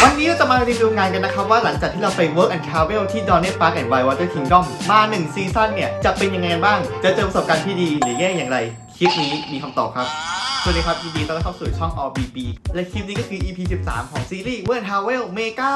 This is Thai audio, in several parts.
วันนี้เราจะมารีวิวงานกันนะครับว่าหลังจากที่เราไป work and travel ที่ Donner Park and w i l d Water Kingdom มา 1 ซีซั่นเนี่ย จะเป็นยังไงบ้าง จะเจอประสบการณ์ที่ดีหรือแย่อย่างไร คลิปนี้มีคำตอบครับ สวัสดีครับยินดีต้อนรับเข้าสู่ช่อง OBB และคลิปนี้ก็คือ EP 13 ของซีรีส์ Work and Travel Mega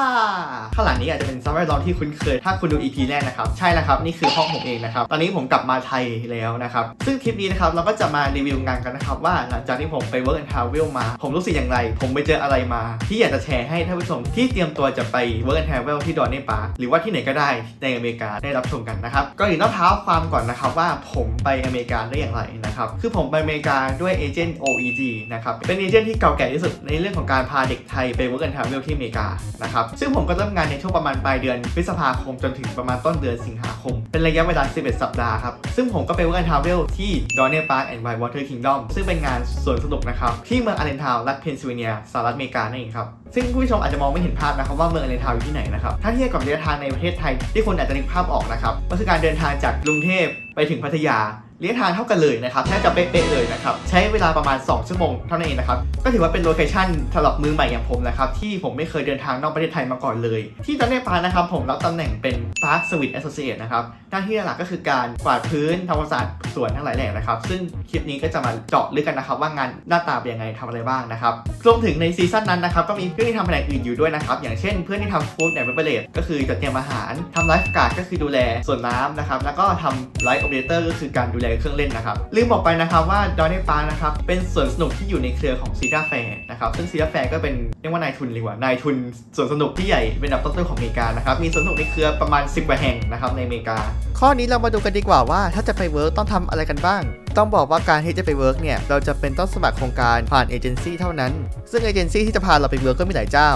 ข้างหลังนี้อาจจะเป็นซัมเมอร์ลองที่คุ้นเคย ถ้าคุณดู EP แรกนะครับ ใช่แล้วครับ นี่คือห้องผมเองนะครับ ตอนนี้ผมกลับมาไทยแล้วนะครับ ซึ่งคลิปนี้นะครับ เราก็จะมารีวิวงานกันนะครับว่าหลังจากที่ผมไป Work and Travel มา ผมรู้สึกอย่างไร ผมไปเจออะไรมา ที่อยากจะแชร์ให้ท่านผู้ชมที่เตรียมตัวจะไป Work and Travel ที่ดอนเนปาหรือว่าที่ไหนก็ได้ในอเมริกาได้รับชมกันนะครับก็อื่นต้องเท้าความก่อนนะครับว่าผมไปอเมริกาได้อย่างไรนะครับคือผมไปอเมริกาด้วยเอเจนต์ OEG นะครับ เป็นเอเจนต์ที่เก่าแก่ที่สุดในเรื่องของการพาเด็กไทยไป Work and Travel ที่อเมริกานะครับ ซึ่งผมก็เริ่มงานในช่วงประมาณปลายเดือนพฤษภาคมจนถึงประมาณต้นเดือนสิงหาคม เป็นระยะเวลา 11 สัปดาห์ครับ ซึ่งผมก็ไป Work and Travel ที่ Donner Park and Whitewater Kingdom ซึ่งเป็นงานสวนสนุกนะครับที่เมืองอาร์เรนทาวรัฐเพนซิลเวเนียสหรัฐอเมริกานั่นเองครับซึ่งผู้ชมอาจจะมองไม่เห็นภาพนะครับว่าเมืองอาร์เรนทาวอยู่ที่ไหนนะครับถ้าเทียบกับระยะทางในประเทศไทยที่คนอาจจะนึกภาพออกนะครับก็คือการเดินทางจากกรุงเทพไปถึงพัทยา ระยะทางเท่ากันเลยนะครับแทบจะเป๊ะๆเลยนะครับใช้เวลาประมาณ 2 ชั่วโมงเท่านั้นเองนะครับก็ถือว่าเป็นโลเคชั่นสำหรับมือใหม่อย่างผมนะครับที่ผมไม่เคยเดินทางนอกประเทศไทยมาก่อนเลย ที่ตอนนี้ปานะครับผมรับตำแหน่งเป็น Park Service Associate นะครับหน้าที่หลักก็คือการกวาดพื้นทำความสะอาดสวนทั้งหลายแหล่นะครับ ซึ่งคลิปนี้ก็จะมาเจาะลึกกันนะครับว่างานหน้าตาเป็นยังไงทำอะไรบ้างนะครับรวมถึงในซีซั่นนั้นนะครับก็มีเพื่อนที่ทำแผนกอื่นอยู่ด้วยนะครับอย่างเช่นเพื่อนที่ทำฟู้ดแอนด์เบเบร์เรจก็คือจัดเตรียมอาหารทำไลฟ์การ์ดก็คือดูแลส่วนน้ำนะครับแล้วก็ทำไลฟ์โอเปอเรเตอร์ก็คือการดูแลเครื่องเล่นนะครับลืมบอกไปนะครับว่าดอนเนปาร์นะครับเป็นสวนสนุกที่อยู่ในเครือของซีดาแฟร์นะครับซึ่งซีดาแฟร์ก็เป็นเรียกว่านายทุนดีกว่านายทุนสวนสนุกที่ใหญ่เป็นอันดับต้นๆของอเมริกานะครับมีสวนสนุกในเครือประมาณ 10กว่าแห่งนะครับในอเมริกา ข้อนี้เรามาดูกันดีกว่าว่า ถ้าจะไปเวิร์กต้องทำอะไรกันบ้างต้องบอกว่าการที่จะไปเวิร์กเนี่ย เราจะเป็นต้องสมัครโครงการผ่านเอเจนซี่เท่านั้น ซึ่งเอเจนซี่ที่จะพาเราไปเวิร์กก็มีหลายเจ้า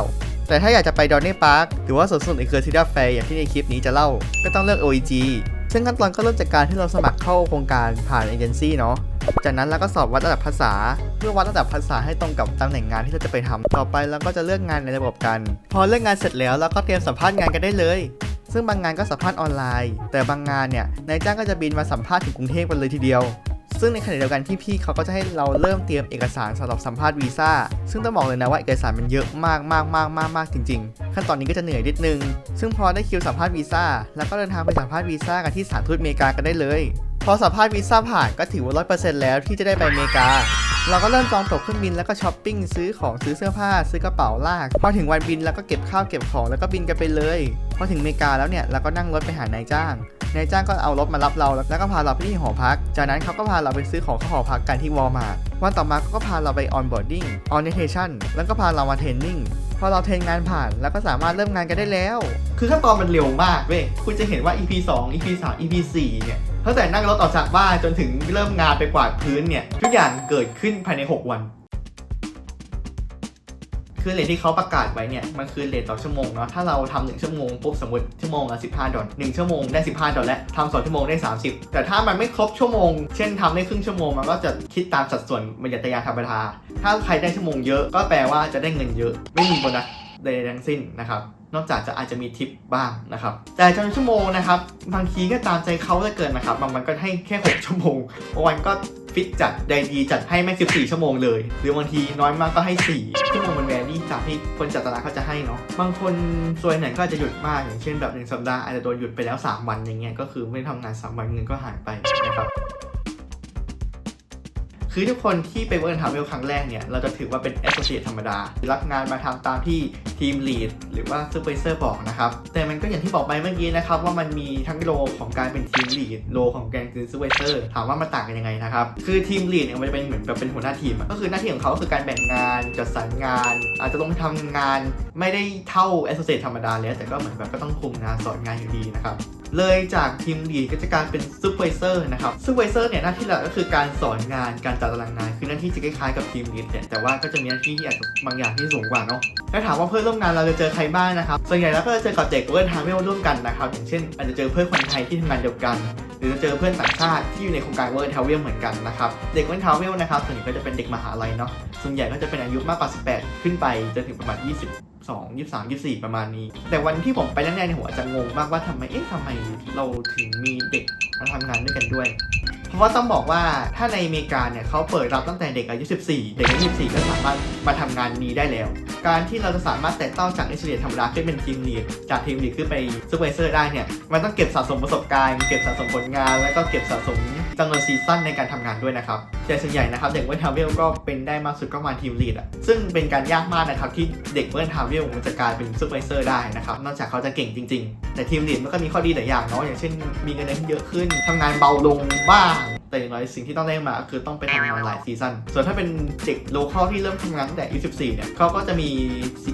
แต่ถ้าอยากจะไปดอนเน่พาร์คหรือว่าสวนสนุกในเครือซีดาแฟร์อย่างที่ในคลิปนี้จะเล่า ก็ต้องเลือก OEG ซึ่งขั้นตอนก็เริ่มจากการที่เราสมัครเข้าโครงการผ่านเอเจนซี่เนาะ จากนั้นเราก็สอบวัดระดับภาษาเพื่อวัดระดับภาษาให้ตรงกับตำแหน่งงานที่เราจะไปทำต่อไปเราก็จะเลือกงานในระบบกัน พอเลือกงานเสร็จแล้วเราก็เตรียมสัมภาษณ์งานกันได้เลย ซึ่งบางงานก็สัมภาษณ์ออนไลน์ แต่บางงานเนี่ยนายจ้างก็จะบินมาสัมภาษณ์ถึงกรุงเทพกันเลยทีเดียว ซึ่งในขณะเดียวกันที่พี่เขาก็จะให้เราเริ่มเตรียมเอกสารสำหรับสัมภาษณ์วีซ่า ซึ่งต้องบอกเลยนะว่าเอกสารมันเยอะมากมากมากมากมากจริง ๆ ขั้นตอนนี้ก็จะเหนื่อยนิดนึง ซึ่งพอได้คิวสัมภาษณ์วีซ่าแล้วก็เดินทางไปสัมภาษณ์วีซ่ากันที่สถานทูตอเมริกากันได้เลย พอสัมภาษณ์วีซ่าผ่านก็ถือว่าร้อยเปอร์เซ็นต์แล้วที่จะได้ไปอเมริกา เราก็เริ่มจองตั๋วเครื่องบินแล้วก็ช้อปปิ้งซื้อของซื้อเสื้อผ้า ซื้อกระเป๋าลาก พอถึงวันบินแล้วก็เก็บข้าวเก็บของแล้วก็บินกันไปเลย พอถึงอเมริกาแล้วเนี่ยเราก็นั่งรถไปหานายจ้างนายจ้างก็เอารถมารับเราแล้วก็พาเราไปที่หอพัก จากนั้นเขาก็พาเราไปซื้อของเข้าหอพักกันที่วอลมาร์ทวันต่อมาก็พาเราไปออนบอร์ดดิ้งออนเนเทชั่นแล้วก็พาเรามาเทรนนิ่งพอเราเทรนงานผ่านแล้วก็สามารถเริ่มงานกันได้แล้ว คือขั้นตอนมันเร็วมากเว้ยคุณจะเห็นว่า EP 2 EP 3 EP 4เนี่ย ตั้งแต่นั่งรถออกจากบ้านจนถึงเริ่มงานไปกวาดพื้นเนี่ยทุกอย่างเกิดขึ้นภายใน 6 วัน คือเลทที่เขาประกาศไว้เนี่ยมันคือเลทต่อชั่วโมงเนาะถ้าเราทำหนึ่งชั่วโมงปุ๊บสมมติชั่วโมงละ15 ดอลหนึ่งชั่วโมงได้ 15 ดอลและทำสองชั่วโมงได้ 30 แต่ถ้ามันไม่ครบชั่วโมง เช่นทำได้ครึ่งชั่วโมงมันก็จะคิดตามสัดส่วนบรรยัตยาธรรมดาถ้าใครได้ชั่วโมงเยอะก็แปลว่าจะได้เงินเยอะ ไม่มีโบนัสใดๆทั้งสิ้นนะครับ นอกจากจะอาจจะมีทิปบ้างนะครับ แต่จำนวนชั่วโมงนะครับ บางทีก็ตามใจเขาเหลือเกินนะครับบางวันก็ให้แค่ 6 ชั่วโมงบางวันก็ฟิตจัดใดดีจัดให้แม่14 ชั่วโมงเลย หรือบางทีน้อยมากก็ให้ 4 ชั่วโมงมันแวรี่ตามที่คนจัดตารางเขาจะให้เนาะบางคนส่วนไหนก็จะหยุดมากอย่างเช่นแบบหนึ่งสัปดาห์อาจจะโดนหยุดไปแล้ว 3 วันอย่างเงี้ยก็คือไม่ได้ทำงาน 3 วันเงินก็หายไปนะครับ คือทุกคนที่ไปเวิร์นทาวเวลครั้งแรกเนี่ย เราจะถือว่าเป็นแอสโซเ t e ธรรมดา รับงานมาทำตามที่ทีมลีดหรือว่าซูเปอร์เซอร์บอกนะครับ แต่มันก็อย่างที่บอกไปเมื่อกี้นะครับ ว่ามันมีทั้งโลของการเป็นทีมลีดโลของการเป็นซูเปอร์เซอร์ถามว่ามันต่างกันยังไงนะครับ คือทีมลีดเนี่ยมันจะเป็นเหมือนแบบเป็นหัวหน้าทีม ก็คือหน้าที่ของเขาคือการแบ่งงานจัดสรรงาน อาจจะลงไปทำงานไม่ได้เท่าแอสโซเ t e ธรรมดาแล้ว แต่ก็เหมือนแบบก็ต้องคุมงานสอนงานอยู่ดีนะครับเลยจากทีมลีดก็จะกลายเป็นซูเปอร์เซอร์นะครับซูเปอร์เซอร์เนี่ยหน้าที่หลักก็คือการสอนงานการจัดตารางงานคือหน้าที่จะคล้ายๆกับทีมลีดเนี่ยแต่ว่าก็จะมีหน้าที่ที่อาจจะบางอย่างที่สูงกว่าเนาะถ้าถามว่าเพื่อนร่วมงานเราจะเจอใครบ้างนะครับส่วนใหญ่แล้วก็จะเจอกับเด็กเวิร์ดทามเวลร่วมกันนะครับอย่างเช่น อาจจะเจอเพื่อนคนไทยที่ทำงานเดียวกัน หรือจะเจอเพื่อนต่างชาติที่อยู่ในโครงการเวิร์ดทาวเวลเหมือนกันนะครับเด็กเวิร์ดทาวเวลนะครับส่วนใหญ่ก็จะเป็นเด็กมหาลัยเนาะส่วนใหญ่ก็จะเป็นอายุมากกว่า 18 ขึ้นไปจนถึงประมาณ 20 2 23 24 ประมาณนี้ แต่วันที่ผมไปแรกๆในยหัวจะงงมากว่าทำไม เอ๊ะทำไมเราถึงมีเด็กมาทำงานด้วยกันด้วย เพราะว่าต้องบอกว่าถ้าในอเมริกาเนี่ยเขาเปิดรับตั้งแต่เด็กอายุ 14 เด็กอายุ 14 ก็สามารถมาทำงานนี้ได้แล้ว การที่เราจะสามารถแตะต้องจากเอเชียธรรมดาขึ้นเป็นทีมลีดจากทีมลีดขึ้นไปซูเปอร์เซอร์ได้เนี่ยมันต้องเก็บสะสมประสบการณ์ เก็บสะสมผลงาน แล้วก็เก็บสะสม จำนวนซีซั่นในการทำงานด้วยนะครับแต่ส่วนใหญ่นะครับเด็กเวิร์นทาวเวลก็เป็นได้มากสุดก็มาทีมลีดอะซึ่งเป็นการยากมากนะครับที่เด็กเวิร์นทาวเวลมันจะกลายเป็นซูเปอร์ไเซอร์ได้นะครับนอกจากเขาจะเก่งจริง ๆ แต่ทีมลีดมันก็มีข้อดีหลายอย่างเนาะอย่างเช่น มีเงินเดือนที่เยอะขึ้นทำงานเบาลงบ้างแต่อย่างน้อยสิ่งที่ต้องได้มาคือต้องไปทำงานหลายซีซั่นส่วนถ้าเป็นเด็กโลคอลที่เริ่มทำงานตั้งแต่อายุ14เนี่ยเขาก็จะมี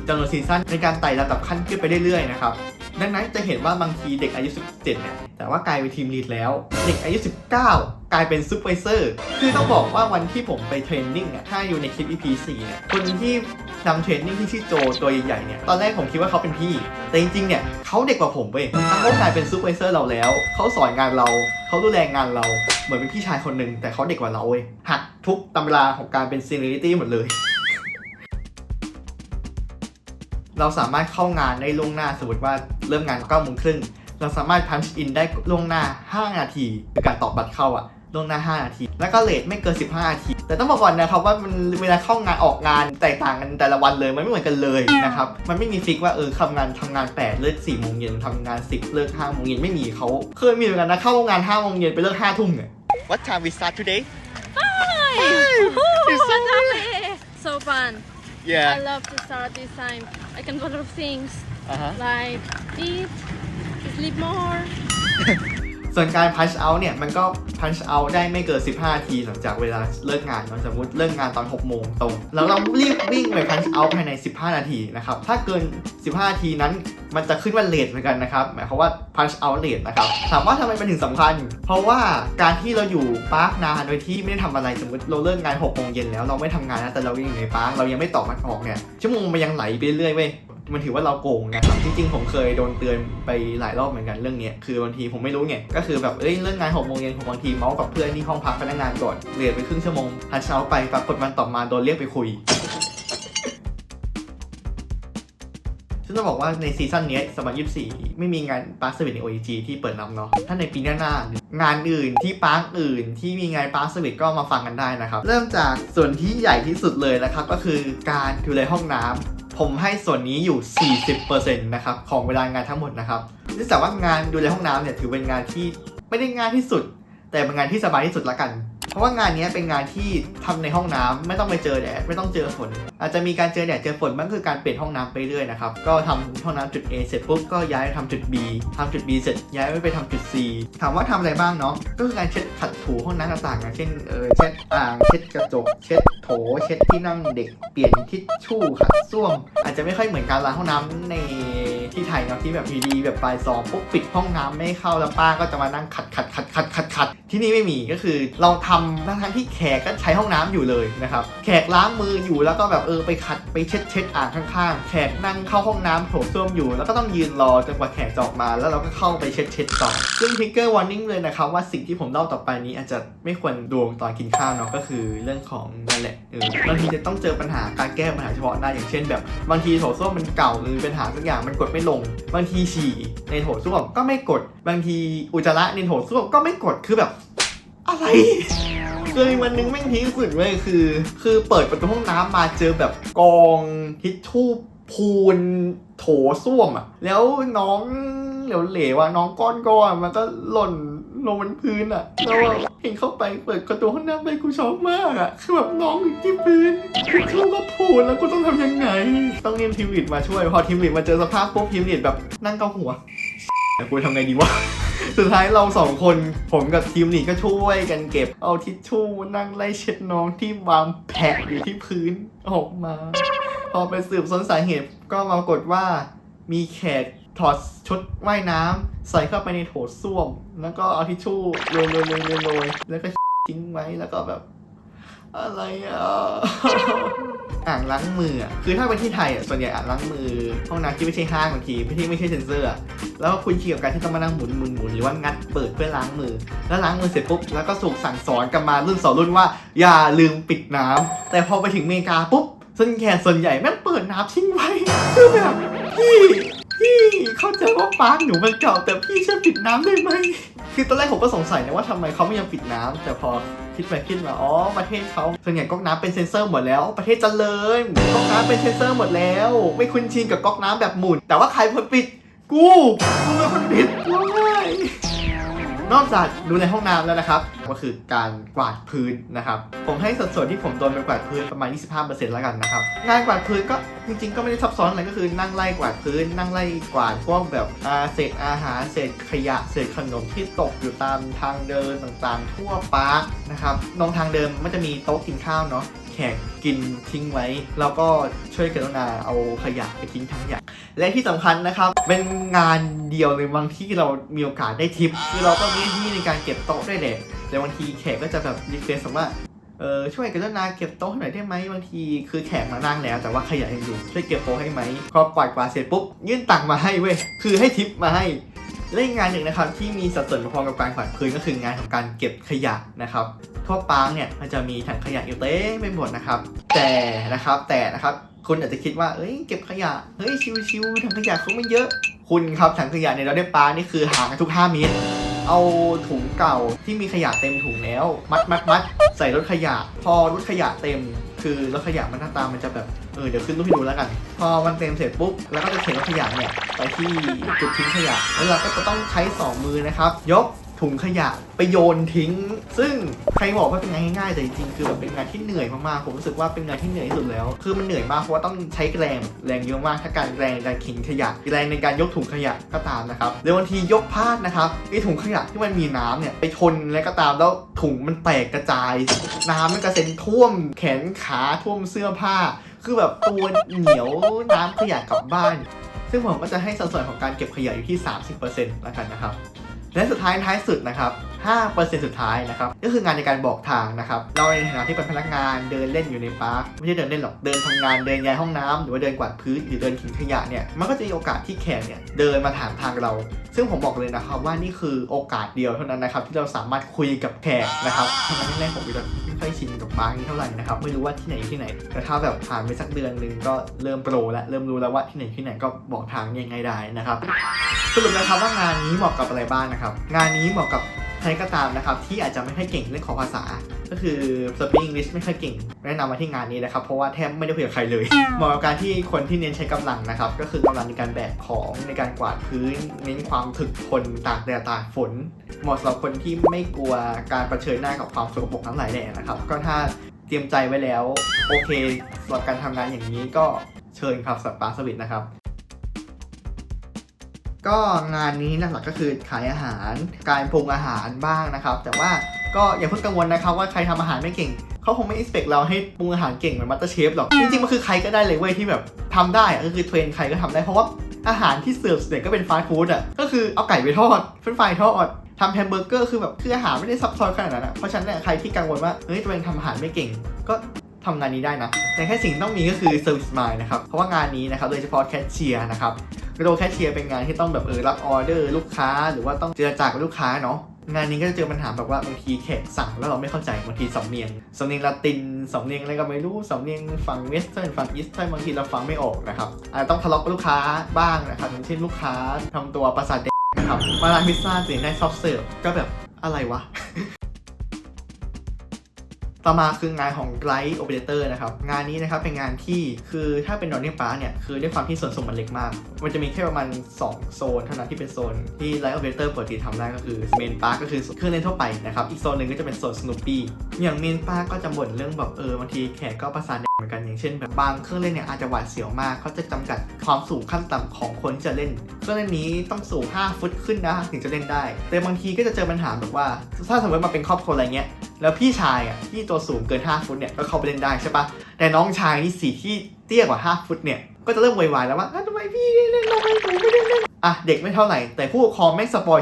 จำนวนซีซั่นในการไต่ระดับขั้นขึ้นไปเรื่อยๆนะครับ ดังนั้นจะเห็นว่าบางทีเด็กอายุ 17 เนี่ย แต่ว่ากลายเป็นทีมลีดแล้ว เด็กอายุ 19 กลายเป็นซูเปอร์เซอร์ คือต้องบอกว่าวันที่ผมไปเทรนนิ่งอะถ้าอยู่ในคลิป EP 4เนี่ย คนที่นำเทรนนิ่งที่ชื่อโจตัวใหญ่ๆเนี่ย ตอนแรกผมคิดว่าเขาเป็นพี่ แต่จริงๆ เนี่ยเขาเด็กกว่าผมเว้ยเขากลายเป็นซูเปอร์เซอร์เราแล้ว เขาสอนงานเรา เขาดูแลงานเรา เหมือนเป็นพี่ชายคนหนึ่งแต่เขาเด็กกว่าเราเว้ยหักทุกตำราของการเป็นซีเนียริตี้หมดเลย เราสามารถเข้างานได้ล่วงหน้าสมมติว่าเริ่มงาน9โมงครึ่งเราสามารถพันช์อินได้ล่วงหน้า 5 นาทีคือการตอบบัตรเข้าอะล่วงหน้า 5 นาที แล้วก็เลทไม่เกิน 15 นาที แต่ต้องบอกก่อนนะครับว่ามันเวลาเข้างานออกงานแตกต่างกันแต่ละวันเลยมันไม่เหมือนกันเลยนะครับ มันไม่มีฟิกว่าเออทำงานทำงาน 8 เลิก4โมงเย็นทำงาน 10 เลิก5โมงเย็นไม่มีเขาเคยมีเหมือนกันนะเข้างาน5โมงเย็นไปเลิก5ทุ่มเนี่ย What time we start today Hi! It's so What's up, eh? So fun. I Yeah love to start this time. I can do a lot of things uh-huh. like eat, sleep more. ส่วนการ punch out เนี่ย มันก็ punch out ได้ไม่เกิน 15นาทีหลังจากเวลาเลิกงานเนอะสมมติเลิกงานตอน 6 โมงตรง แล้วเรารีบวิ่งไป punch out ภายใน 15 นาทีนะครับ ถ้าเกิน 15 นาทีนั้น มันจะขึ้นว่าเลทเหมือนกันนะครับ หมายความว่า punch out late นะครับ ถามว่าทำไมมันถึงสำคัญ เพราะว่าการที่เราอยู่ปาร์คนานโดยที่ไม่ได้ทำอะไร สมมติเราเลิกงาน6โมงเย็นแล้วเราไม่ทำงานนะแต่เรายังอยู่ในปาร์คเรายังไม่ตอบมันออกเนี่ยชั่วโมงมันยังไหลไปเรื่อยเว้ยมันถือว่าเราโกงนะครับจริงๆ ผมเคยโดนเตือนไปหลายรอบเหมือนกันเรื่องนี้คือบางทีผมไม่รู้ไงก็คือแบบเอ้ยเรื่องงานหกโมงเย็นผมบางทีเมาส์กับเพื่อนที่ห้องพักพนักงานก่อนเรียนไปครึ่งชั่วโมงหันเช้าไปปรากฏวันต่อมาโดนเรียกไปคุย ต้องบอกว่าในซีซั่นนี้ยสมัย24ไม่มีงานปาร์คสวิตใน OEG ที่เปิดรับเนาะ ถ้าในปีหน้า งานอื่นที่ปาร์คอื่น ที่มีงานปาร์คสวิตก็มาฟังกันได้นะครับ เริ่มจากส่วนที่ใหญ่ที่สุดเลยนะครับ ก็คือการดูแลห้องน้ำผมให้ส่วนนี้อยู่ 40%นะครับของเวลางานทั้งหมดนะครับเนื่องจากว่างานดูแลห้องน้ำเนี่ยถือเป็นงานที่ไม่ได้ง่ายที่สุด แต่เป็นงานที่สบายที่สุดละกันเพราะว่างานนี้เป็นงานที่ทำในห้องน้ำไม่ต้องไปเจอแดดไม่ต้องเจอฝน อาจจะมีการเจอแดดเจอฝนบ้างคือการเปลี่ยนห้องน้ำไปเรื่อยนะครับก็ทำห้องน้ำจุด A เสร็จปุ๊บก็ย้ายไปทำจุด B ทำจุด B เสร็จย้ายไปทำจุด C ถามว่าทำอะไรบ้างเนาะก็คือการเช็ดขัดถูห้องน้ำต่างๆอย่างเช่นเออเช็ดอ่างเช็ดกระจก เช็ดโถเช็ดที่นั่งเด็กเปลี่ยนทิชชู่ขัดส้วม อาจจะไม่ค่อยเหมือนการล้างห้องน้ำในที่ไทยเนาะที่แบบมีดีแบบปลายซองปุ๊บปิดห้องน้ำไม่เข้าแล้วป้าก็จะมานั่งขัดขัดขัดขัดขัดขัดที่นี่ไม่มีก็คือเราททำทั้งที่แขกก็ใช้ห้องน้ำอยู่เลยนะครับแขกล้างมืออยู่แล้วก็แบบเออไปขัดไปเช็ดเช็ดอ่างข้างๆ แขกนั่งเข้าห้องน้ำโถส้วมอยู่ แล้วก็ต้องยืนรอจนกว่าแขกจะออกมา แล้วเราก็เข้าไปเช็ดเช็ดต่อ ซึ่งทิกเกอร์วอร์นิ่งเลยนะครับว่าสิ่งที่ผมเล่าต่อไปนี้อาจจะไม่ควรดูตอนกินข้าวเนาะก็คือเรื่องของนั่นแหละเออบางทีจะต้องเจอปัญหาการแก้ปัญหาเฉพาะหน้าอย่างเช่น แบบบางทีโถส้วมมันเก่าหรือเป็นปัญหาสักอย่างมันกดไม่ลง บางทีฉี่ในโถส้วมก็ไม่กด บางทีอุจจาระในโถส้วมก็ไม่กดคือแบบ อะไรเคยวันหนึงแม่งพีคสุดเว้ยคือ คือเปิดประตูห้องน้ำมาเจอแบบกองทิชชู่พูนโถส้วมอะแล้วน้องเหลวๆอะน้องก้อนก้อนๆมันก็หล่นลงบนพื้นอะแล้วเห็นเข้าไปเปิดประตูห้องน้ำไปกูช็อกมากอะคือแบบน้องอยู่ที่พื้นทิชชู่ก็พูนแล้วกูต้องทำยังไง ต้องเรียนทีมลีดมาช่วย พอทีมลีดมาเจอสภาพปุ๊บทีมลีดแบบนั่งเกาหัวแล้วกูทำไงดีวะ สุดท้ายเราสองคนผมกับทีมนี่ก็ช่วยกันเก็บ เอาทิชชู่นั่งไล่เช็ดน้องที่วางแผลอยู่ที่พื้นออกมา พอไปสืบสวนสาเหตุก็มากฏว่ามีแขกถอดชุดว่ายน้ำใส่เข้าไปในโถส้วม แล้วก็เอาทิชชู่โรยโรยโรยโรยโรยแล้วก็ทิ้งไว้แล้วก็แบบ อะไรอะ อ่างล้างมืออะคือถ้าเป็นที่ไทยอะส่วนใหญ่อ่างล้างมือ ห้องน้ำที่ไม่ใช่ห้างบางทีที่ไม่ใช่เซ็นเซอร์อะแล้วก็คุณชินกับการที่ต้องมานั่งหมุนหมุนหมุนหรือว่างัดเปิดเพื่อล้างมือ แล้วล้างมือเสร็จปุ๊บแล้วก็ถูกสั่งสอนกันมารุ่นสองรุ่นว่า อย่าลืมปิดน้ำแต่พอไปถึงอเมริกาปุ๊บส่วนแขกส่วนใหญ่แม่งเปิดน้ำทิ้งไว้คือแบบพี่ พี่เข้าใจว่าปาร์คหนูมันเก่าแต่พี่ช่วยปิดน้ำได้ไหม คือตอนแรกผมก็สงสัยนะว่าทำไมเขาไม่ยอมปิดน้ำแต่พอคิดไปคิดมาอ๋อประเทศเขาส่วนใหญ่ก๊อกน้ำเป็นเซ็นเซอร์หมดแล้ว ประเทศเจริญก๊อกน้ำเป็นเซ็นเซอร์หมดแล้ว ไม่คุ้นชินกับก๊อกน้ำแบบหมุน แต่ว่าใครเป็นคนปิด กู กูเป็นคนปิดร้องไห้ นอกจากดูในห้องน้ำแล้วนะครับ ก็คือการกวาดพื้นนะครับ ผมให้สัดส่วนที่ผมโดนไปกวาดพื้นประมาณ 25%แล้วกันนะครับ งานกวาดพื้นก็จริงๆ ก็ไม่ได้ซับซ้อนอะไรก็คือนั่งไล่กวาดพื้น นั่งไล่กวาดพวกแบบเศษอาหารเศษขยะเศษขนมที่ตกอยู่ตามทางเดินต่างๆ ทั่วปาร์คนะครับตรงทางเดินมันจะมีโต๊ะกินข้าวเนาะ ขกกินทิ้งไว้ แล้วก็ช่วยกรุณาเอาขยะไปทิ้งทั้งอย่าง และที่สำคัญนะครับ เป็นงานเดียวเลยบางที่เรามีโอกาสได้ทิปคือเราก็มีหน้าที่ในการเก็บโต๊ะด้วยแหละแต่บางทีแขกก็จะแบบรีเควสว่าเออช่วยกรุณาเก็บโต๊ะให้หน่อยได้ไหมบางทีคือแขกมานั่งแล้ว แต่ว่าขยะยังอยู่ช่วยเก็บโต๊ะให้ไหมพอกวาดกวาดเสร็จปุ๊บยื่นตังค์มาให้เว้ยคือให้ทิปมาให้ และอีกงานหนึ่งนะครับที่มีสัดส่วนพอๆกับการกวาดพื้นก็คืองานของการเก็บขยะนะครับทั่วปางเนี่ยมันจะมีถังขยะอยู่เต็มไปหมดนะครับ แต่นะครับแต่นะครับคุณอาจจะคิดว่าเอ้ยเก็บขยะเฮ้ยชิวๆถังขยะเขาไม่เยอะ คุณครับถังขยะในเราได้ปลานี่คือห่างกันทุก 5 เมตร เอาถุงเก่าที่มีขยะเต็มถุงแล้ว มัดมัดมัดใส่รถขยะ พอรถขยะเต็ม คือรถขยะมันหน้าตามันจะแบบเออเดี๋ยวขึ้นรูปให้ดูแล้วกัน พอมันเต็มเสร็จปุ๊บแล้วก็จะเข็นรถขยะเนี่ยไปที่จุดทิ้งขยะแล้วเราก็จะต้องใช้สองมือนะครับ ยก ถุงขยะไปโยนทิ้ง ซึ่งใครบอกว่าเป็นงานง่ายๆแต่จริงๆคือแบบเป็นงานที่เหนื่อยมากๆผมรู้สึกว่าเป็นงานที่เหนื่อยที่สุดแล้ว คือมันเหนื่อยมากเพราะว่าต้องใช้แรงแรงเยอะมากถ้าการแรงในการเข็นขยะแรงในการยกถุงขยะก็ตามนะครับหรือบางทียกพลาดนะครับไอถุงขยะที่มันมีน้ำเนี่ยไปชนแล้วก็ตามแล้วถุงมันแตกกระจาย น้ำมันกระเซ็นท่วมแขนขาท่วมเสื้อผ้า คือแบบตัวเหนียวน้ำขยะกลับบ้านซึ่งผมก็จะให้สัดส่วนของการเก็บขยะอยู่ที่ 30%แล้วกันนะครับ และสุดท้ายท้ายสุดนะครับ 5%สุดท้ายนะครับก็คืองานในการบอกทางนะครับเราในฐานะที่เป็นพนักงานเดินเล่นอยู่ในปาร์คไม่ใช่เดินเล่นหรอกเดินทำงานเดินย้ายห้องน้ำหรือว่าเดินกวาดพื้นหรือเดินทิ้งขยะเนี่ยมันก็จะมีโอกาสที่แขกเนี่ยเดินมาถามทางเรา ซึ่งผมบอกเลยนะครับว่านี่คือโอกาสเดียวเท่านั้นนะครับที่เราสามารถคุยกับแขกนะครับทำไมแรกๆผมจะไม่ค่อยชินกับปาร์คนี้เท่าไหร่นะครับไม่รู้ว่าที่ไหนที่ไหนแต่ถ้าแบบผ่านไปสักเดือนนึงก็เริ่มโปรแล้วเริ่มรู้แล้วว่าที่ไหนที่ไหนก็บอกทางยังไงได้นะครับสรุปนะครับว่างานนี้เหมาะกับอะไรบ้างนะครับงานนี้เหมาะกับ รก็ตามนะครับที่อาจจะไม่ค่อยเก่งเรื่องของภาษา ก็คือ speak English ไม่ค่อยเก่ง แนะนำมาที่งานนี้นะครับเพราะว่าแทบไม่ได้คุยกับใครเลยเหมาะกับการที่คนที่เน้นใช้กำลังนะครับก็คือกำลังในการแบกของในการกวาดพื้น เน้นความถึกทนตากแดดตากฝนเหมาะสำหรับคนที่ไม่กลัวการเผชิญหน้ากับความสกปรกทั้งหลายแหล่นะครับก็ถ้าเตรียมใจไว้แล้ว โอเคสำหรับการทำงานอย่างนี้ก็เชิญครับสัตว์ปาสวิตนะครับ ก็งานนี้หลักๆก็คือขายอาหาร การปรุงอาหารบ้างนะครับ แต่ว่าก็อย่าเพิ่งกังวลนะครับว่าใครทำอาหารไม่เก่งเขาคงไม่ expect เราให้ปรุงอาหารเก่งเหมือนมัตเตอร์เชฟหรอก จริงๆมันคือใครก็ได้เลยเว้ยที่แบบทำได้ก็คือเทรนใครก็ทำได้เพราะว่าอาหารที่เสิร์ฟเนี่ยก็เป็นฟาสต์ฟู้ดอะก็คือเอาไก่ไปทอดเฟรนฟรายทอดทำแฮมเบอร์เกอร์คือแบบคืออาหารไม่ได้ซับซ้อนขนาดนั้นอะเพราะฉะนั้นใครที่กังวลว่าเฮ้ยตัวเองทำอาหารไม่เก่ง ก็ ทำงานนี้ได้นะ แต่แค่สิ่งต้องมีก็คือ Service Mind นะครับ เพราะว่างานนี้นะครับโดยเฉพาะแคชเชียร์นะครับโรแคชเชียร์เป็นงานที่ต้องแบบเออรับออเดอร์ลูกค้า หรือว่าต้องเจรจากับลูกค้าเนาะงานนี้ก็จะเจอปัญหาแบบว่าบางทีแขกสั่งแล้วเราไม่เข้าใจบางทีสำเนียงสำเนียงละตินสำเนียงอะไรก็ไม่รู้สำเนียงฝั่งเวสเทิร์นฝั่งอีสเทิร์นบางทีเราฟังไม่ออกนะครับอาจจะต้องทะเลาะกับลูกค้าบ้างนะครับอย่างเช่นลูกค้าทำตัวประสาทเด็กนะครับมาร้านพิซซ่าตื่นได้ซอฟเสิร์ฟก็แบบอะไรวะ ต่อมาคืองานของ Light Operator นะครับ งานนี้นะครับเป็นงานที่คือถ้าเป็นนอนเนียปาร์เนี่ย คือด้วยความที่ส่วนสมมันเล็กมาก มันจะมีแค่ประมาณ 2 โซน เท่านั้นที่เป็นโซนที่ Light Operator ปกติทำได้ก็คือเมนปาร์กก็คือเครื่องเล่นทั่วไปนะครับ อีกโซนหนึ่งก็จะเป็นโซนสโนปี้อย่างเมนปาร์กก็จะบ่นเรื่องแบบเออบางทีแขกก็ประสาน อนกันอย่างเช่นแบบบางเครื่องเล่นเนี่ยอาจจะหวาดเสียวมากเขาจะจำกัดความสูงขั้นต่ำของคนที่จะเล่นเครื่องเล่นนี้ต้องสูง 5 ฟุตขึ้นนะถึงจะเล่นได้ แต่บางทีก็จะเจอปัญหาแบบว่า ถ้าสมมติมาเป็นครอบครัวอะไรเงี้ยแล้วพี่ชายอะที่ตัวสูงเกิน 5 ฟุตเนี่ยก็เข้าไปเล่นได้ใช่ปะแต่น้องชายนี่สี่ที่เตี้ยกว่า 5 ฟุตเนี่ยก็จะเริ่มโวยวายแล้วว่าทำไมพี่เล่นทำไมผมไม่เล่นอะเด็กไม่เท่าไหร่แต่ผู้ปกครองไม่งสปอย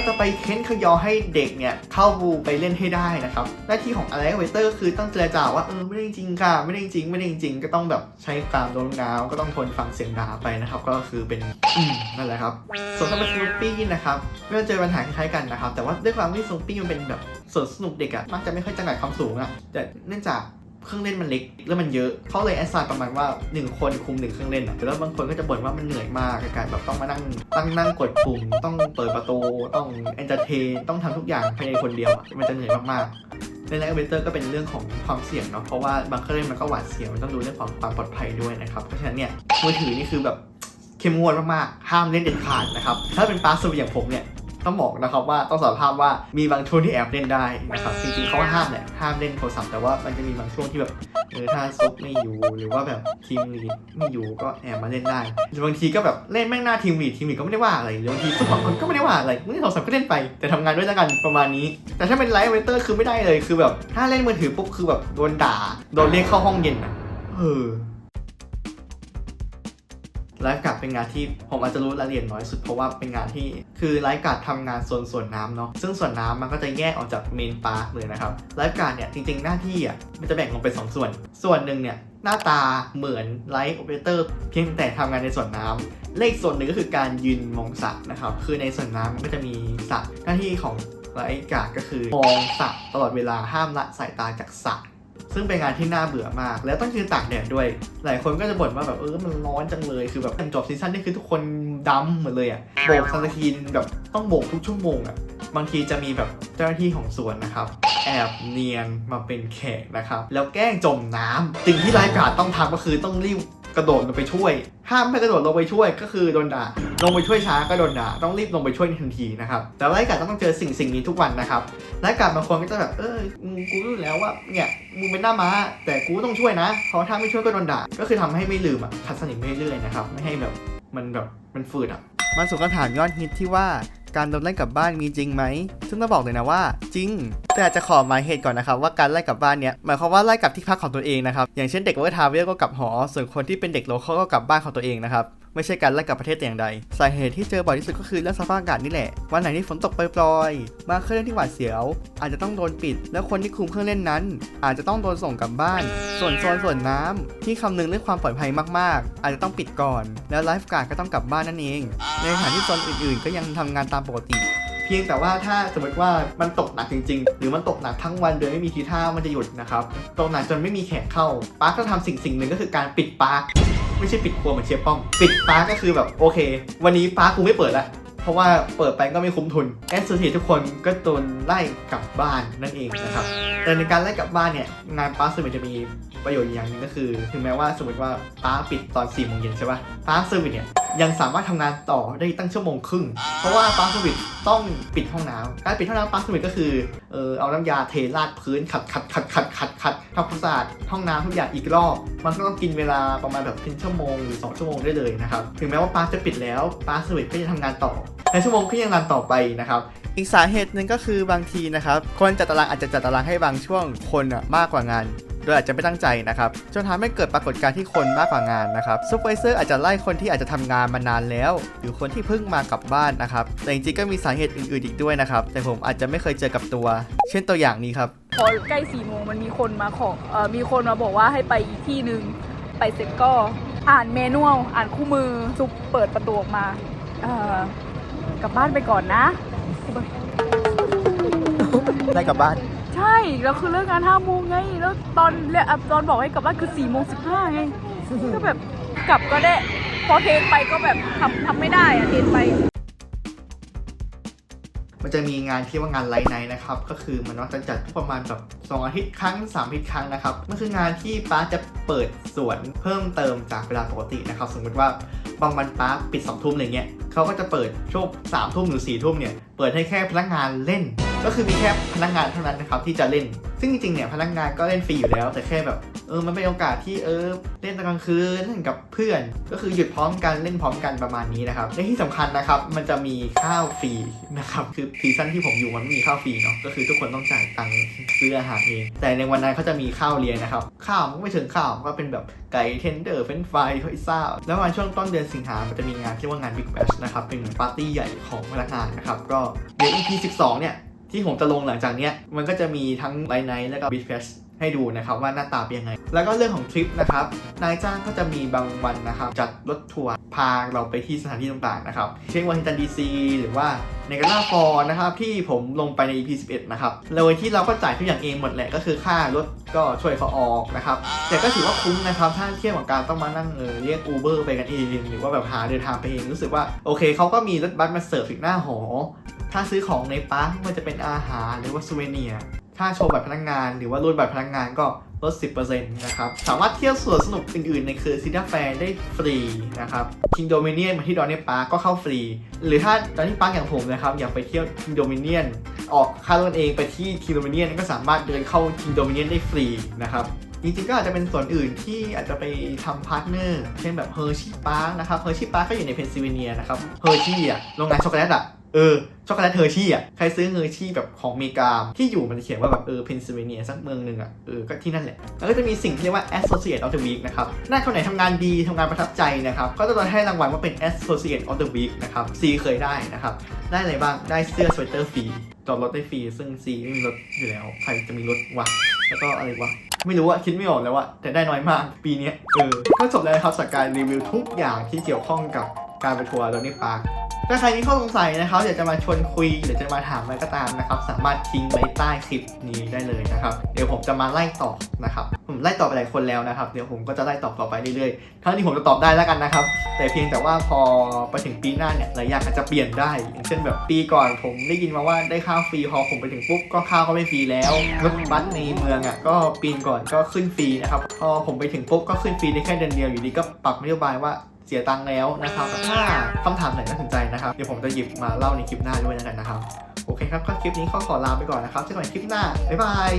ก็จะไปเค้นขยอให้เด็กเนี่ยเข้าบูไปเล่นให้ได้นะครับ หน้าที่ของอะไรเวเตอร์ก็คือต้องเจรจาว่าเออไม่ได้จริงค่ะไม่ได้จริงไม่ได้จริงก็ต้องแบบใช้ความโน้มน้าวก็ต้องทนฟังเสียงด่าไปนะครับ ก็คือเป็นนั่นแหละครับ ส่วนสำหรับสนุปปี้นะครับก็จะเจอปัญหาคล้ายกันนะครับ แต่ว่าด้วยความที่สนุปปี้มันเป็นแบบสวนสนุกเด็กอะมักจะไม่ค่อยจำกัดความสูงอะแต่เนื่องจาก เครื่องเล่นมันเล็กแล้วมันเยอะเขาเลยแอสไซน์ประมาณว่า 1 คนคุมหนึ่งเครื่องเล่นอะแล้วบางคนก็จะบ่นว่ามันเหนื่อยมากกับการแบบต้องมานั่งตั้งนั่งกดปุ่ม ต้องเปิดประตู ต้องเอนเตอร์เทนต้องทำทุกอย่างภายในคนเดียวอะมันจะเหนื่อยมากๆในไลฟ์เวเตอร์ก็เป็นเรื่องของความเสี่ยงเนาะเพราะว่าบางเครื่องเล่นมันก็หวาดเสียวมันต้องดูเรื่องของความปลอดภัยด้วยนะครับเพราะฉะนั้นเนี่ยมือถือนี่คือแบบเข้มงวดมากๆห้ามเล่นเด็ดขาดนะครับถ้าเป็นปาสวีอย่างผมเนี่ย ต้องบอกนะครับว่าต้องสารภาพว่ามีบางช่วงที่แอบเล่นได้นะครับจริงๆเขาห้ามแหละห้ามเล่นโทรศัพท์แต่ว่ามันจะมีบางช่วงที่แบบเออถ้าซุปไม่อยู่หรือว่าแบบทีมลีดไม่อยู่ก็แอบมาเล่นได้หรือบางทีก็แบบเล่นแม่งหน้าทีมลีดทีมลีดก็ไม่ได้ว่าอะไรหรือบางทีซุปบางคนก็ไม่ได้ว่าอะไรมือโทรศัพท์ก็เล่นไป แต่ทำงานด้วยแล้วกันประมาณนี้ แต่ถ้าเป็นไลฟ์เวเตอร์คือไม่ได้เลยคือแบบถ้าเล่นมือถือปุ๊บคือแบบโดนด่าโดนเรียกเข้าห้องเย็นอะเออ ไลฟ์การ์ดเป็นงานที่ผมอาจจะรู้รายละเอียดน้อยสุดเพราะว่าเป็นงานที่คือไลฟ์การ์ดทำงานโซนส่วนน้ำเนาะซึ่งส่วนน้ำมันก็จะแยกออกจากเมนพาร์คเลยนะครับไลฟ์การ์ดเนี่ยจริงๆหน้าที่อะมันจะแบ่งออกเป็นสองส่วน ส่วนหนึ่งเนี่ยหน้าตาเหมือนไลฟ์โอเปอเรเตอร์เพียงแต่ทำงานในส่วนน้ำเลขส่วนหนึ่งก็คือการยืนมองสระนะครับ คือในส่วนน้ำมันก็จะมีสระหน้าที่ของไลฟ์การ์ดก็คือมองสระตลอดเวลาห้ามละสายตาจากสระ ซึ่งเป็นงานที่น่าเบื่อมาก แล้วต้องยืนตากแดดด้วย หลายคนก็จะบ่นว่าแบบเออมันร้อนจังเลย คือแบบจบซีซั่นนี่คือทุกคนดำหมดเลยอะโบกซันสกรีนแบบต้องโบกทุกชั่วโมงอะบางทีจะมีแบบเจ้าหน้าที่ของสวนนะครับ แอบเนียนมาเป็นแขกนะครับ แล้วแกล้งจมน้ำสิ่งที่รายการต้องทำก็คือต้องรีบ กระโดดลงไปช่วย ห้ามไม่กระโดดลงไปช่วยก็คือโดนด่า ลงไปช่วยช้าก็โดนด่า ต้องรีบลงไปช่วยทันทีนะครับ แต่รายการต้องเจอสิ่งสิ่งนี้ทุกวันนะครับรายการบางคนก็จะแบบ เออกูรู้แล้วว่า เนี่ย มึงเป็นหน้าม้า แต่กูต้องช่วยนะ เพราะถ้าไม่ช่วยก็โดนด่า ก็คือทำให้ไม่ลืมอะทัศนิไปเรื่อยๆนะครับ ไม่ให้แบบ มันแบบ มันฝืดอะมาสู่คำถามยอดฮิตที่ว่า การโดนไล่กลับบ้านมีจริงไหม ซึ่งต้องบอกเลยนะว่าจริง แต่จะขอหมายเหตุก่อนนะครับว่าการไล่กลับบ้านเนี่ยหมายความว่าไล่กลับที่พักของตัวเองนะครับ อย่างเช่นเด็กวอร์ทาเวลก็กลับหอ ส่วนคนที่เป็นเด็กโลเคอลก็กลับบ้านของตัวเองนะครับ ไม่ใช่การไล่กลับประเทศแต่อย่างใด สาเหตุที่เจอบ่อยที่สุดก็คือเรื่องสภาพอากาศนี่แหละ วันไหนที่ฝนตกปล่อยๆบางเครื่องเล่นที่หวาดเสียว อาจจะต้องโดนปิด แล้วคนที่คุมเครื่องเล่นนั้น อาจจะต้องโดนส่งกลับบ้าน ส่วนโซนส่วนน้ำที่คำนึงเรื่องความปลอดภัยมากๆ อาจจะต้องปิดก่อน แล้วไลฟ์การ์ดก็ต้องกลับบ้านนั่นเอง ในขณะที่โซนอื่นๆ ก็ยังทำงานตามปกติเพียงแต่ว่าถ้าสมมติว่ามันตกหนักจริง ๆ หรือมันตกหนักทั้งวันโดยไม่มีทีท่ามันจะหยุดนะครับ ตกหนักจนไม่มีแขกเข้าปาร์คก็ทำสิ่งสิ่งหนึ่งก็คือการปิดปาร์ค ไม่ใช่ปิดครัวเหมือนเชฟป้อม ปิดฟ้าก็คือแบบโอเค วันนี้ฟ้าคกูไม่เปิดละ เพราะว่าเปิดไปก็ไม่คุ้มทุนแอสโซเ t ทุกคนก็โดนไล่กลับบ้านนั่นเองนะครับ แต่ในการไล่กลับบ้านเนี่ยงานปาร์คเซอร์วิสจะมีประโยชน์อย่างหนึงก็คือ ถึงแม้ว่าสมมติว่าปาร์คปิดตอน4ี่โมงเย็นใช่ปะปาร์คเซอร์วิสเนี่ยยังสามารถทำงานต่อได้ตั้งชั่วโมงครึ่ง เพราะว่าปาร์คเซอร์วิสต้องปิดห้องน้ำการปิดห้องน้ำปาร์คเซอร์วิสก็คือเออเอาน้ำยาเทราดพื้นขัดขัดขัดขัดขัดขัดทำความสะอาดห้องน้ำทุกอย่างอีกรอบ มันก็ต้องกินเวลาประมาณแบบเป็นชั่วโมงหรือ 2 ชั่วโมงได้เลยนะครับถึงแม้ว่าปาร์คจะปิดแล้วปาร์คเซอร์วิสก็จะทำงานต่อ ในชั่วโมงก็ยังรันต่อไปนะครับอีกสาเหตุหนึ่งก็คือบางทีนะครับคนจัดตารางอาจจะจัดตารางให้บางช่วงคนอะมากกว่างานโดยอาจจะไม่ตั้งใจนะครับจนทำให้เกิดปรากฏการณ์ที่คนมากกว่างานนะครับซูเปอร์เซอร์อาจจะไล่คนที่อาจจะทำงานมานานแล้ว หรือคนที่เพิ่งมากลับบ้านนะครับแต่จริงๆก็มีสาเหตุอื่นๆอีกด้วยนะครับ แต่ผมอาจจะไม่เคยเจอกับตัว เช่นตัวอย่างนี้ครับพอใกล้สี่โมงมันมีคนมาขอเอ่อมีคนมาบอกว่าให้ไปอีกที่หนึ่งไปเสร็จก็อ่านเมนูอ่านคู่มือซุปเปิดประตูออกมาเอ่อ กลับบ้านไปก่อนนะ ได้กลับบ้าน ใช่แล้วคือเลิกงานห้าโมงไง แล้วตอนเรียกอะตอนบอกให้กลับบ้านคือสี่โมงสิบห้าไง ก็แบบกลับก็ได้ พอเทนไปก็แบบทำทำไม่ได้อะเทนไป มันจะมีงานที่ว่างานไลท์ไนท์นะครับ ก็คือมันมักจะจัดทุกประมาณแบบ2อาทิตย์ครั้ง3อาทิตย์ครั้งนะครับ มันคืองานที่ป้าจะเปิดสวนเพิ่มเติมจากเวลาปกตินะครับ สมมติว่า บางวันป้าปิด2ทุ่มอะไรเงี้ยเขาก็จะเปิดช่วงสามทุ่มหรือ4ี่ทุ่มเนี่ยเปิดให้แค่พนักงานเล่น ก็คือมีแค่พนักงานเท่านั้นนะครับที่จะเล่น ซึ่งจริงๆเนี่ยพนักงานก็เล่นฟรีอยู่แล้ว แต่แค่แบบเออมันเป็นโอกาสที่เออเล่นตอนกลางคืนเล่นกับเพื่อน ก็คือหยุดพร้อมกันเล่นพร้อมกันประมาณนี้นะครับและที่สำคัญนะครับมันจะมีข้าวฟรีนะครับคือซีซั่นที่ผมอยู่มันไม่มีข้าวฟรีเนาะก็คือทุกคนต้องจ่ายตังค์ซื้ออาหารเองแต่ในวันนั้นเขาจะมีข้าวเลี้ยงนะครับข้าวมันไม่ถึงข้าวก็เป็นแบบไก่เทนเดอร์เฟรนฟรายพิซซ่าแล้ววันช่วงต้นเดือนสิงหามันจะมีงานที่ว่างาน Big Bash นะครับเป็นปาร์ตี้ใหญ่ของพนักงานนะครับก็เดี๋ยว EP 12เนี่ย ที่ผมจะลงหลังจากเนี้ยมันก็จะมีทั้งไลน์ไนท์และก็บิ๊กแฟส ให้ดูนะครับว่าหน้าตาเป็นยังไง แล้วก็เรื่องของทริปนะครับ นายจ้างก็จะมีบางวันนะครับจัดรถทัวร์พาเราไปที่สถานที่ต่างๆนะครับ เช่นวอชิงตันดีซีหรือว่าในกาลาฟอร์นะครับที่ผมลงไปใน EP 11นะครับโดยที่เราก็จ่ายทุกอย่างเองหมดแหละก็คือค่ารถก็ช่วยเขาออกนะครับ แต่ก็ถือว่าคุ้มนะครับถ้าเทียบกับการต้องมานั่งเออเรียก Uber ไปกันเองหรือว่าแบบหาเดินทางไปเองรู้สึกว่าโอเคเขาก็มีรถบัสมาเสิร์ฟถึงหน้าหอ ถ้าซื้อของในปาร์คมันจะเป็นอาหารหรือว่าซูเวเนีย ถ้าโชว์บัตรพนักงาน หรือว่ารุ่นบัตรพนักงานก็ลด 10%นะครับ สามารถเที่ยวสวนสนุกอื่นๆ ในคือซิดาแฟร์ได้ฟรีนะครับคิงโดมิเนียนมาที่ดอนนี่ปาร์กก็เข้าฟรี หรือถ้าดอนนี่ปาร์กอย่างผมนะครับ อยากไปเที่ยวคิงโดมิเนียนออกค่ารถเองไปที่คิงโดมิเนียนก็สามารถเดินเข้าคิงโดมิเนียนได้ฟรีนะครับจริงๆก็อาจจะเป็นส่วนอื่นที่อาจจะไปทำพาร์ทเนอร์ เช่นแบบเฮอร์ชี่พาร์คนะครับเฮอร์ชี่พาร์คก็อยู่ในเพนซิลเวเนียนะครับเฮอร์ชี่อะโรงงานช็อกโกแลตอะ เออช็อกโกแลตเฮอร์ชี่อะใครซื้อเฮอร์ชี่แบบของเมกาที่อยู่มันจะเขียนว่าแบบเออเพนซิลเวเนียสักเมืองหนึ่งอะเออก็ที่นั่นแหละ แล้วก็จะมีสิ่งที่เรียกว่า Associate of the Week นะครับหน้าคนไหนทำงานดีทำงานประทับใจนะครับก็จะโดนให้รางวัลว่าเป็น Associate of the Week นะครับซีเคยได้นะครับ ได้อะไรบ้างได้เสื้อสเวตเตอร์ฟรีจอดรถได้ฟรีซึ่งซีไม่มีรถอยู่แล้ว ใครจะมีรถวะแล้วก็อะไรวะไม่รู้อะคิดไม่ออกแล้วอะแต่ได้น้อยมากปีนี้เออก็จบแล้วครับจากการรีวิวทุกอย่างที่เกี่ยวข้องกับ การไปทัวร์ดอนนี่ปาร์คถ้าใครมีข้อสงสัยนะครับอยากจะมาชวนคุยหรือจะมาถามอะไรก็ตามนะครับ สามารถทิ้งไว้ใต้คลิปนี้ได้เลยนะครับ เดี๋ยวผมจะมาไล่ตอบนะครับ ผมไล่ตอบไปหลายคนแล้วนะครับ เดี๋ยวผมก็จะไล่ตอบต่อไปเรื่อยๆเท่าที่ผมจะตอบได้แล้วกันนะครับ แต่เพียงแต่ว่าพอไปถึงปีหน้าเนี่ยหลายอย่างอาจจะเปลี่ยนได้ อย่างเช่นแบบปีก่อนผมได้ยินมาว่าได้ข้าวฟรีพอผมไปถึงปุ๊บก็ข้าวก็ไม่ฟรีแล้วรถบัสในเมืองอะก็ปีก่อนก็ขึ้นฟรีนะครับพอผมไปถึงปุ๊บก็ขึ้นฟรีได้แค่เดือนเดียวอยู่ดีก็ปรับนโยบายว่า เสียตังค์แล้วนะครับถ้าคำถามไหนน่าสนใจนะครับ เดี๋ยวผมจะหยิบมาเล่าในคลิปหน้าด้วยแล้วกันนะครับ โอเคครับก็คลิปนี้ก็ขอลาไปก่อนนะครับเจอกันใหม่คลิปหน้า บ๊ายบาย